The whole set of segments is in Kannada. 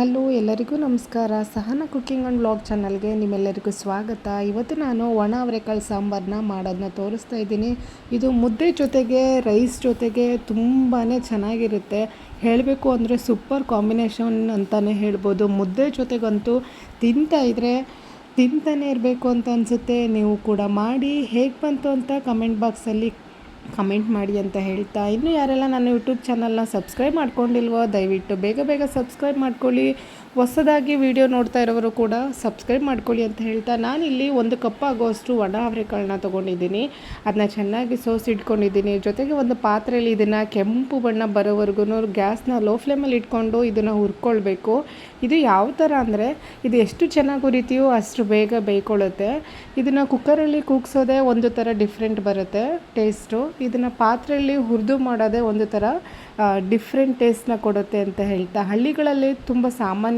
ಹಲೋ, ಎಲ್ಲರಿಗೂ ನಮಸ್ಕಾರ. ಸಹನ ಕುಕ್ಕಿಂಗ್ ಆ್ಯಂಡ್ ಬ್ಲಾಗ್ ಚಾನಲ್ಗೆ ನಿಮ್ಮೆಲ್ಲರಿಗೂ ಸ್ವಾಗತ. ಇವತ್ತು ನಾನು ಒಣ ಅವರೆಕಾಳು ಸಾಂಬಾರನ್ನ ಮಾಡೋದನ್ನ ತೋರಿಸ್ತಾ ಇದ್ದೀನಿ. ಇದು ಮುದ್ದೆ ಜೊತೆಗೆ ರೈಸ್ ಜೊತೆಗೆ ತುಂಬಾ ಚೆನ್ನಾಗಿರುತ್ತೆ. ಹೇಳಬೇಕು ಅಂದರೆ ಸೂಪರ್ ಕಾಂಬಿನೇಷನ್ ಅಂತಲೇ ಹೇಳ್ಬೋದು. ಮುದ್ದೆ ಜೊತೆಗಂತೂ ತಿಂತಾ ಇದ್ದರೆ ತಿಂತಾನೆ ಇರಬೇಕು ಅಂತ ಅನಿಸುತ್ತೆ. ನೀವು ಕೂಡ ಮಾಡಿ ಹೇಗೆ ಬಂತು ಅಂತ ಕಮೆಂಟ್ ಬಾಕ್ಸಲ್ಲಿ ಕಮೆಂಟ್ ಮಾಡಿ ಅಂತ ಹೇಳ್ತಾ. ಇನ್ನೂ ಯಾರೆಲ್ಲ ನನ್ನ ಯೂಟ್ಯೂಬ್ ಚಾನಲ್ನ ಸಬ್ಸ್ಕ್ರೈಬ್ ಮಾಡ್ಕೊಂಡಿಲ್ವೋ, ದಯವಿಟ್ಟು ಬೇಗ ಬೇಗ ಸಬ್ಸ್ಕ್ರೈಬ್ ಮಾಡ್ಕೊಳ್ಳಿ. ಹೊಸದಾಗಿ ವಿಡಿಯೋ ನೋಡ್ತಾ ಇರೋರು ಕೂಡ ಸಬ್ಸ್ಕ್ರೈಬ್ ಮಾಡ್ಕೊಳ್ಳಿ ಅಂತ ಹೇಳ್ತಾ ನಾನಿಲ್ಲಿ ಒಂದು ಕಪ್ ಆಗೋಷ್ಟು ಒಣ ಅವರೆಕಾಳನ್ನ ತೊಗೊಂಡಿದ್ದೀನಿ. ಅದನ್ನ ಚೆನ್ನಾಗಿ ಸೋಸಿಟ್ಕೊಂಡಿದ್ದೀನಿ. ಜೊತೆಗೆ ಒಂದು ಪಾತ್ರೆಯಲ್ಲಿ ಇದನ್ನು ಕೆಂಪು ಬಣ್ಣ ಬರೋವರೆಗೂ ಗ್ಯಾಸ್ನ ಲೋ ಫ್ಲೇಮಲ್ಲಿ ಇಟ್ಕೊಂಡು ಇದನ್ನು ಹುರ್ಕೊಳ್ಬೇಕು. ಇದು ಯಾವ ಥರ ಅಂದರೆ, ಇದು ಎಷ್ಟು ಚೆನ್ನಾಗಿ ಹುರಿತೀವೋ ಅಷ್ಟು ಬೇಗ ಬೇಯ್ಕೊಳ್ಳುತ್ತೆ. ಇದನ್ನು ಕುಕ್ಕರಲ್ಲಿ ಕೂಗ್ಸೋದೇ ಒಂದು ಥರ ಡಿಫ್ರೆಂಟ್ ಬರುತ್ತೆ ಟೇಸ್ಟು ಇದನ್ನು ಪಾತ್ರೆಯಲ್ಲಿ ಹುರಿದು ಮಾಡೋದೇ ಒಂದು ಥರ ಡಿಫ್ರೆಂಟ್ ಟೇಸ್ಟ್ನ ಕೊಡುತ್ತೆ ಅಂತ ಹೇಳ್ತಾ, ಹಳ್ಳಿಗಳಲ್ಲಿ ತುಂಬ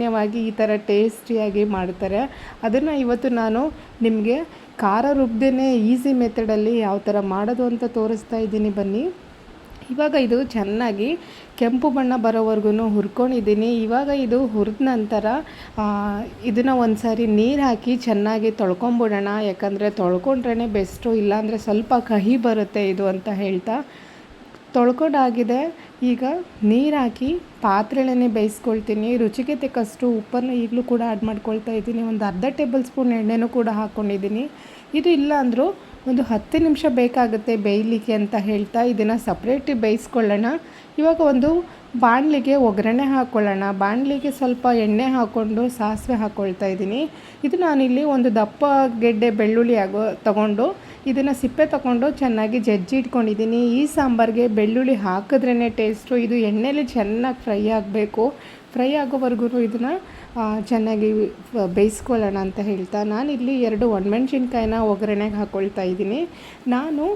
ಸಾಮಾನ್ಯವಾಗಿ ಈ ಥರ ಟೇಸ್ಟಿಯಾಗಿ ಮಾಡ್ತಾರೆ. ಅದನ್ನು ಇವತ್ತು ನಾನು ನಿಮಗೆ ಖಾರ ರುಬ್ದೇ ಈಸಿ ಮೆಥಡಲ್ಲಿ ಯಾವ ಥರ ಮಾಡೋದು ಅಂತ ತೋರಿಸ್ತಾ ಇದ್ದೀನಿ ಬನ್ನಿ. ಇವಾಗ ಇದು ಚೆನ್ನಾಗಿ ಕೆಂಪು ಬಣ್ಣ ಬರೋವರೆಗೂ ಹುರ್ಕೊಂಡಿದ್ದೀನಿ. ಇವಾಗ ಇದು ಹುರಿದ ನಂತರ ಇದನ್ನು ಒಂದು ಸಾರಿ ನೀರು ಹಾಕಿ ಚೆನ್ನಾಗಿ ತೊಳ್ಕೊಂಬಿಡೋಣ. ಯಾಕಂದರೆ ತೊಳ್ಕೊಂಡ್ರೇ ಬೆಸ್ಟು ಇಲ್ಲಾಂದರೆ ಸ್ವಲ್ಪ ಕಹಿ ಬರುತ್ತೆ ಇದು ಅಂತ ಹೇಳ್ತಾ ತೊಳ್ಕೊಂಡಾಗಿದೆ. ಈಗ ನೀರು ಹಾಕಿ ಪಾತ್ರೆಲೇ ಬೇಯಿಸ್ಕೊಳ್ತೀನಿ. ರುಚಿಗೆ ತಕ್ಕಷ್ಟು ಉಪ್ಪನ್ನು ಈಗಲೂ ಕೂಡ ಆ್ಯಡ್ ಮಾಡ್ಕೊಳ್ತಾ ಇದ್ದೀನಿ. ಒಂದು ಅರ್ಧ ಟೇಬಲ್ ಸ್ಪೂನ್ ಎಣ್ಣೆನೂ ಕೂಡ ಹಾಕ್ಕೊಂಡಿದ್ದೀನಿ ಇದು ಇಲ್ಲ ಅಂದರೂ ಒಂದು ಹತ್ತು ನಿಮಿಷ ಬೇಕಾಗುತ್ತೆ ಬೇಯಲಿಕ್ಕೆ ಅಂತ ಹೇಳ್ತಾ ಇದನ್ನು ಸಪ್ರೇಟ್ ಬೇಯಿಸ್ಕೊಳ್ಳೋಣ. ಇವಾಗ ಒಂದು ಬಾಣಲಿಗೆ ಒಗ್ಗರಣೆ ಹಾಕ್ಕೊಳ್ಳೋಣ ಬಾಣಲಿಗೆ ಸ್ವಲ್ಪ ಎಣ್ಣೆ ಹಾಕ್ಕೊಂಡು ಸಾಸಿವೆ ಹಾಕ್ಕೊಳ್ತಾ ಇದ್ದೀನಿ. ಇದು ನಾನಿಲ್ಲಿ ಒಂದು ದಪ್ಪ ಗೆಡ್ಡೆ ಬೆಳ್ಳುಳ್ಳಿ ಆಗೋ ತಗೊಂಡು ಇದನ್ನು ಸಿಪ್ಪೆ ತಗೊಂಡು ಚೆನ್ನಾಗಿ ಜಜ್ಜಿ ಇಟ್ಕೊಂಡಿದ್ದೀನಿ. ಈ ಸಾಂಬಾರಿಗೆ ಬೆಳ್ಳುಳ್ಳಿ ಹಾಕಿದ್ರೇ ಟೇಸ್ಟು. ಇದು ಎಣ್ಣೆಲಿ ಚೆನ್ನಾಗಿ ಫ್ರೈ ಆಗಬೇಕು. ಫ್ರೈ ಆಗೋವರೆಗೂ ಇದನ್ನು ಚೆನ್ನಾಗಿ ಬೇಯಿಸ್ಕೊಳ್ಳೋಣ ಅಂತ ಹೇಳ್ತಾ. ನಾನಿಲ್ಲಿ ಎರಡು ಒಣಮೆಣ್ಸಿನ್ಕಾಯಿನ ಒಗ್ಗರಣೆಗೆ ಹಾಕ್ಕೊಳ್ತಾ ಇದ್ದೀನಿ. ನಾನು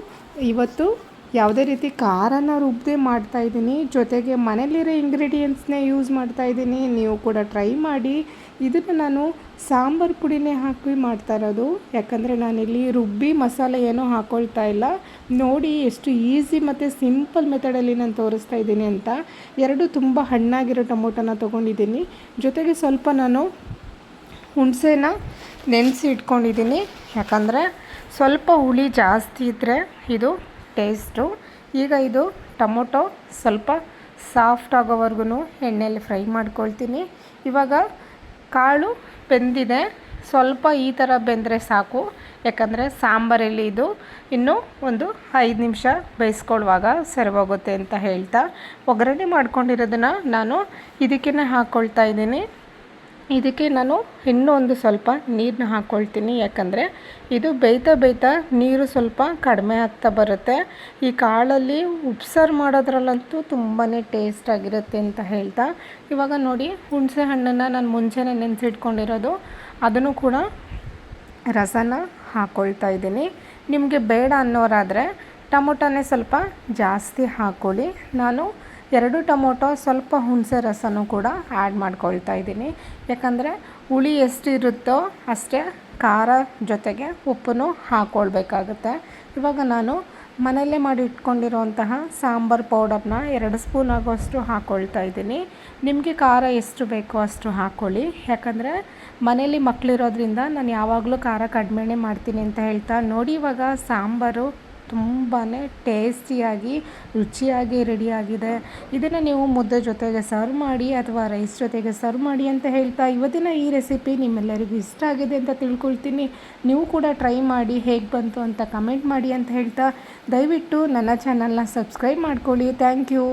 ಇವತ್ತು ಯಾವುದೇ ರೀತಿ ಖಾರನ ರುಬ್ಬದೆ ಮಾಡ್ತಾಯಿದ್ದೀನಿ ಜೊತೆಗೆ ಮನೇಲಿರೋ ಇಂಗ್ರೀಡಿಯೆಂಟ್ಸ್ನೇ ಯೂಸ್ ಮಾಡ್ತಾ ಇದ್ದೀನಿ. ನೀವು ಕೂಡ ಟ್ರೈ ಮಾಡಿ. ಇದನ್ನು ನಾನು ಸಾಂಬಾರು ಪುಡಿನೇ ಹಾಕಿ ಮಾಡ್ತಾ ಇರೋದು. ಯಾಕಂದರೆ ನಾನಿಲ್ಲಿ ರುಬ್ಬಿ ಮಸಾಲೆ ಏನೂ ಹಾಕ್ಕೊಳ್ತಾ ಇಲ್ಲ. ನೋಡಿ ಎಷ್ಟು ಈಸಿ ಮತ್ತು ಸಿಂಪಲ್ ಮೆಥಡಲ್ಲಿ ನಾನು ತೋರಿಸ್ತಾ ಇದ್ದೀನಿ ಅಂತ. ಎರಡು ತುಂಬ ಹಣ್ಣಾಗಿರೋ ಟೊಮೊಟೊನ ತೊಗೊಂಡಿದ್ದೀನಿ. ಜೊತೆಗೆ ಸ್ವಲ್ಪ ನಾನು ಹುಣಸೆನ ನೆನೆಸಿ ಇಟ್ಕೊಂಡಿದ್ದೀನಿ. ಯಾಕಂದರೆ ಸ್ವಲ್ಪ ಹುಳಿ ಜಾಸ್ತಿ ಇದ್ದರೆ ಇದು ಟೇಸ್ಟು. ಈಗ ಇದು ಟೊಮೊಟೊ ಸ್ವಲ್ಪ ಸಾಫ್ಟ್ ಆಗೋವರೆಗೂ ಎಣ್ಣೆಯಲ್ಲಿ ಫ್ರೈ ಮಾಡ್ಕೊಳ್ತೀನಿ. ಇವಾಗ ಕಾಳು ಬೆಂದಿದೆ. ಸ್ವಲ್ಪ ಈ ಥರ ಬೆಂದರೆ ಸಾಕು. ಯಾಕಂದರೆ ಸಾಂಬಾರಲ್ಲಿ ಇದು ಇನ್ನೂ ಒಂದು ಐದು ನಿಮಿಷ ಬೇಯಿಸ್ಕೊಳ್ಳುವಾಗ ಸರಿವಾಗುತ್ತೆ ಅಂತ ಹೇಳ್ತಾ. ಒಗ್ಗರಣೆ ಮಾಡ್ಕೊಂಡಿರೋದನ್ನು ನಾನು ಇದಕ್ಕೇ ಹಾಕ್ಕೊಳ್ತಾ ಇದ್ದೀನಿ. ಇದಕ್ಕೆ ನಾನು ಇನ್ನೊಂದು ಸ್ವಲ್ಪ ನೀರನ್ನ ಹಾಕ್ಕೊಳ್ತೀನಿ ಯಾಕಂದರೆ ಇದು ಬೇಯ್ತಾ ಬೇಯ್ತಾ ನೀರು ಸ್ವಲ್ಪ ಕಡಿಮೆ ಆಗ್ತಾ ಬರುತ್ತೆ. ಈ ಕಾಳಲ್ಲಿ ಉಪ್ಸಾರು ಮಾಡೋದ್ರಲ್ಲಂತೂ ತುಂಬಾ ಟೇಸ್ಟಾಗಿರುತ್ತೆ ಅಂತ ಹೇಳ್ತಾ. ಇವಾಗ ನೋಡಿ, ಹುಣಸೆ ಹಣ್ಣನ್ನು ನಾನು ಮುಂಚೆನೇ ನೆನೆಸಿಟ್ಕೊಂಡಿರೋದು. ಅದನ್ನು ಕೂಡ ರಸನ ಹಾಕ್ಕೊಳ್ತಾ ಇದ್ದೀನಿ. ನಿಮಗೆ ಬೇಡ ಅನ್ನೋರಾದರೆ ಟೊಮೊಟೊನೇ ಸ್ವಲ್ಪ ಜಾಸ್ತಿ ಹಾಕ್ಕೊಳ್ಳಿ ನಾನು ಎರಡು ಟೊಮೊಟೊ, ಸ್ವಲ್ಪ ಹುಣಸೆ ರಸನೂ ಕೂಡ ಆ್ಯಡ್ ಮಾಡ್ಕೊಳ್ತಾ ಇದ್ದೀನಿ. ಯಾಕಂದರೆ ಹುಳಿ ಎಷ್ಟಿರುತ್ತೋ ಅಷ್ಟೇ ಖಾರ ಜೊತೆಗೆ ಉಪ್ಪನ್ನು ಹಾಕ್ಕೊಳ್ಬೇಕಾಗುತ್ತೆ ಇವಾಗ ನಾನು ಮನೆಯಲ್ಲೇ ಮಾಡಿ ಇಟ್ಕೊಂಡಿರುವಂತಹ ಸಾಂಬಾರು ಪೌಡರ್ನ ಎರಡು ಸ್ಪೂನ್ ಆಗೋಷ್ಟು ಹಾಕ್ಕೊಳ್ತಾ ಇದ್ದೀನಿ. ನಿಮಗೆ ಖಾರ ಎಷ್ಟು ಬೇಕೋ ಅಷ್ಟು ಹಾಕ್ಕೊಳ್ಳಿ ಯಾಕಂದರೆ ಮನೇಲಿ ಮಕ್ಕಳಿರೋದ್ರಿಂದ ನಾನು ಯಾವಾಗಲೂ ಖಾರ ಕಡಿಮೆನೇ ಮಾಡ್ತೀನಿ ಅಂತ ಹೇಳ್ತಾ ನೋಡಿ ಇವಾಗ ಸಾಂಬಾರು ತುಂಬಾ ಟೇಸ್ಟಿಯಾಗಿ, ರುಚಿಯಾಗಿ, ರೆಡಿಯಾಗಿದೆ. ಇದನ್ನು ನೀವು ಮುದ್ದೆ ಜೊತೆಗೆ ಸರ್ವ್ ಮಾಡಿ ಅಥವಾ ರೈಸ್ ಜೊತೆಗೆ ಸರ್ವ್ ಮಾಡಿ ಅಂತ ಹೇಳ್ತಾ ಇವತ್ತಿನ ಈ ರೆಸಿಪಿ ನಿಮ್ಮೆಲ್ಲರಿಗೂ ಇಷ್ಟ ಆಗಿದೆ ಅಂತ ತಿಳ್ಕೊಳ್ತೀನಿ. ನೀವು ಕೂಡ ಟ್ರೈ ಮಾಡಿ ಹೇಗೆ ಬಂತು ಅಂತ ಕಮೆಂಟ್ ಮಾಡಿ ಅಂತ ಹೇಳ್ತಾ ದಯವಿಟ್ಟು ನನ್ನ ಚಾನಲ್ನ ಸಬ್ಸ್ಕ್ರೈಬ್ ಮಾಡ್ಕೊಳ್ಳಿ. Thank you